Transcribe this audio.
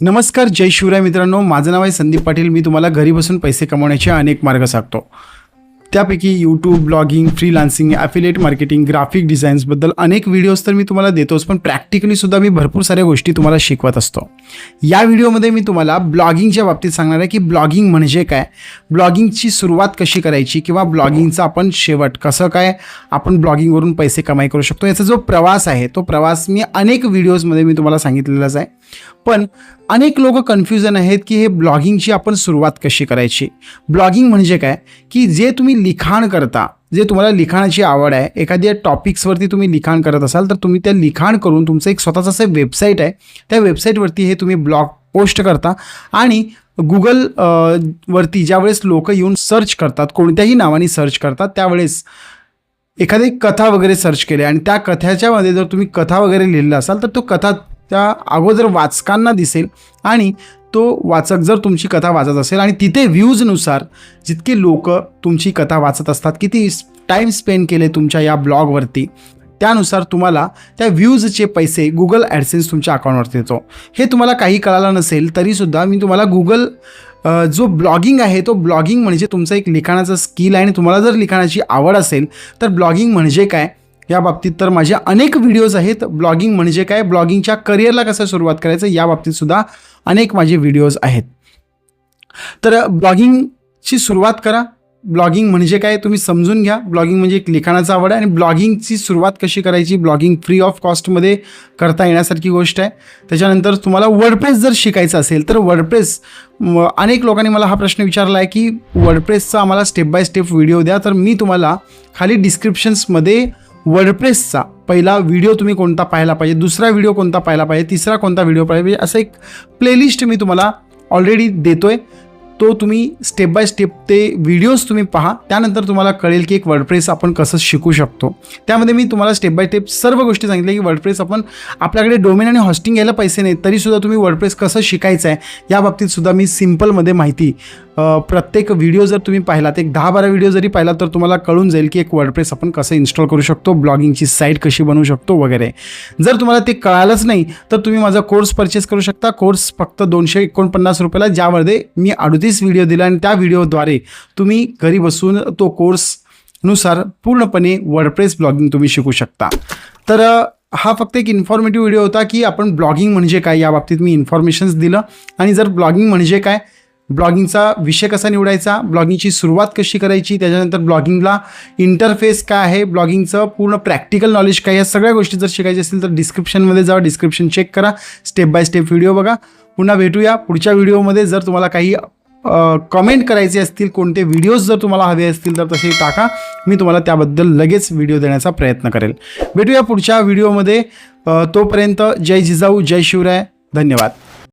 नमस्कार जय शिवराय मित्रांनो. माझं नाव आहे संदीप पाटील. मी तुम्हाला घरी बसून पैसे कमवण्याचे अनेक मार्ग सांगतो. त्यापैकी YouTube blogging freelancing affiliate marketing graphic डिझाईन्सबद्दल अनेक व्हिडिओज तर मी तुम्हाला देतोच पण प्रॅक्टिकली सुद्धा मी भरपूर साऱ्या गोष्टी तुम्हाला शिकवत असतो. या व्हिडिओमध्ये मी तुम्हाला ब्लॉगिंगच्या बाबतीत सांगणार आहे की ब्लॉगिंग म्हणजे काय? ब्लॉगिंगची सुरुवात कशी करायची किंवा ब्लॉगिंगचा आपण शेवट कसं काय आपण ब्लॉगिंगवरून पैसे कमाई करू शकतो? याचा जो प्रवास आहे तो प्रवास मी अनेक व्हिडिओजमध्ये मी तुम्हाला सांगितलेलाच आहे. पण अनेक लोक कन्फ्युजन आहेत की हे ब्लॉगिंगची आपण सुरुवात कशी करायची? ब्लॉगिंग म्हणजे काय? की जे तुम्ही लिखाण करता जे तुम्हाला लिखाणाची आवड आहे एखाद्या टॉपिक्सवरती तुम्ही लिखाण करत असाल तर तुम्ही त्या लिखाण करून तुमचं एक स्वतःचं असं वेबसाईट आहे. त्या वेबसाईटवरती हे तुम्ही ब्लॉग पोस्ट करता आणि गुगल वरती ज्यावेळेस लोक येऊन सर्च करतात कोणत्याही नावाने सर्च करतात त्यावेळेस एखादी कथा वगैरे सर्च केली आणि त्या कथ्याच्यामध्ये जर तुम्ही कथा वगैरे लिहिलेला असाल तर तो कथा त्या अगोदर वाचकांना दिसेल आणि तो वाचक जर तुमची कथा वाचत असेल आणि तिथे व्ह्यूजनुसार जितके लोक तुमची कथा वाचत असतात किती टाईम स्पेंड केले तुमच्या या ब्लॉगवरती त्यानुसार तुम्हाला त्या व्ह्यूजचे पैसे गुगल ॲडसेन्स तुमच्या अकाउंटवरती येतो. हे तुम्हाला काही कळालं नसेल तरीसुद्धा मी तुम्हाला गुगल जो ब्लॉगिंग आहे तो ब्लॉगिंग म्हणजे तुमचं एक लिखाणाचं स्किल आहे आणि तुम्हाला जर लिखाणाची आवड असेल तर ब्लॉगिंग म्हणजे काय? या बाबतीत तर माझे अनेक व्हिडिओज आहेत. ब्लॉगिंग म्हणजे काय? ब्लॉगिंगच्या करिअरला कसं सुरुवात करायचं? या बाबतीत सुद्धा अनेक माझे व्हिडिओज आहेत. तर ब्लॉगिंगची सुरुवात करा. ब्लॉगिंग म्हणजे काय? तुम्ही समजून घ्या. ब्लॉगिंग म्हणजे एक लिखाणाचा आवड आहे आणि ब्लॉगिंगची सुरुवात कशी करायची? ब्लॉगिंग फ्री ऑफ कॉस्टमध्ये करता येण्यासारखी गोष्ट आहे. त्याच्यानंतर तुम्हाला वर्डप्रेस जर शिकायचं असेल तर वर्डप्रेस अनेक लोकांनी मला हा प्रश्न विचारला आहे की वर्डप्रेसचा आम्हाला स्टेप बाय स्टेप व्हिडिओ द्या. तर मी तुम्हाला खाली डिस्क्रिप्शन्समध्ये वर्डप्रेसचा पहिला व्हिडिओ तुम्ही कोणता पाहायला पाहिजे दुसरा व्हिडिओ कोणता पाहायला पाहिजे तिसरा कोणता व्हिडिओ पाहिजे असं एक प्लेलिस्ट मी तुम्हाला ऑलरेडी देतो आहे तो तुम्ही स्टेप बाय स्टेप ते व्हिडिओज तुम्ही पहा. त्यानंतर तुम्हाला कळेल की एक वर्डप्रेस आपण कसं शिकू शकतो. त्यामध्ये मी तुम्हाला स्टेप बाय स्टेप सर्व गोष्टी सांगितल्या की वर्डप्रेस आपण आपल्याकडे डोमेन आणि हॉस्टिंग घ्यायला पैसे नाही तरीसुद्धा तुम्ही वर्डप्रेस कसं शिकायचं आहे या बाबतीतसुद्धा मी सिम्पलमध्ये माहिती प्रत्येक व्हिडिओ जर तुम्ही पाहिलात एक दहा बारा व्हिडिओ जरी पाहिला तर तुम्हाला कळून जाईल की एक वर्डप्रेस आपण कसं इन्स्टॉल करू शकतो ब्लॉगिंगची साईट कशी बनवू शकतो वगैरे. जर तुम्हाला ते कळालंच नाही तर तुम्ही माझा कोर्स परचेस करू शकता. कोर्स फक्त दोनशे एकोणपन्नास रुपयाला ज्यामध्ये मी अडतीस व्हिडिओ दिला आणि त्या व्हिडिओद्वारे तुम्ही घरी बसून तो कोर्सनुसार पूर्णपणे वर्डप्रेस ब्लॉगिंग तुम्ही शिकू शकता. तर हा फक्त एक इन्फॉर्मेटिव्ह व्हिडिओ होता की आपण ब्लॉगिंग म्हणजे काय या बाबतीत मी इन्फॉर्मेशन्स दिलं आणि जर ब्लॉगिंग म्हणजे काय? ब्लॉगिंगचा विषय कसा निवडायचा? ब्लॉगिंगची सुरुवात कशी करायची? त्याच्यानंतर ब्लॉगिंगला इंटरफेस काय आहे? ब्लॉगिंगचं पूर्ण प्रॅक्टिकल नॉलेज काय या सगळ्या गोष्टी जर शिकायच्या असतील तर डिस्क्रिप्शनमध्ये जा डिस्क्रिप्शन चेक करा. स्टेप बाय स्टेप व्हिडिओ बघा. पुन्हा भेटूया पुढच्या व्हिडिओमध्ये जर तुम्हाला काही कमेंट करायचे असतील कोणते व्हिडिओज जर तुम्हाला हवे असतील तर तसे टाका. मी तुम्हाला त्याबद्दल लगेच व्हिडिओ देण्याचा प्रयत्न करेल. भेटूया पुढच्या व्हिडिओमध्ये तोपर्यंत जय जिजाऊ जय शिवराय. धन्यवाद.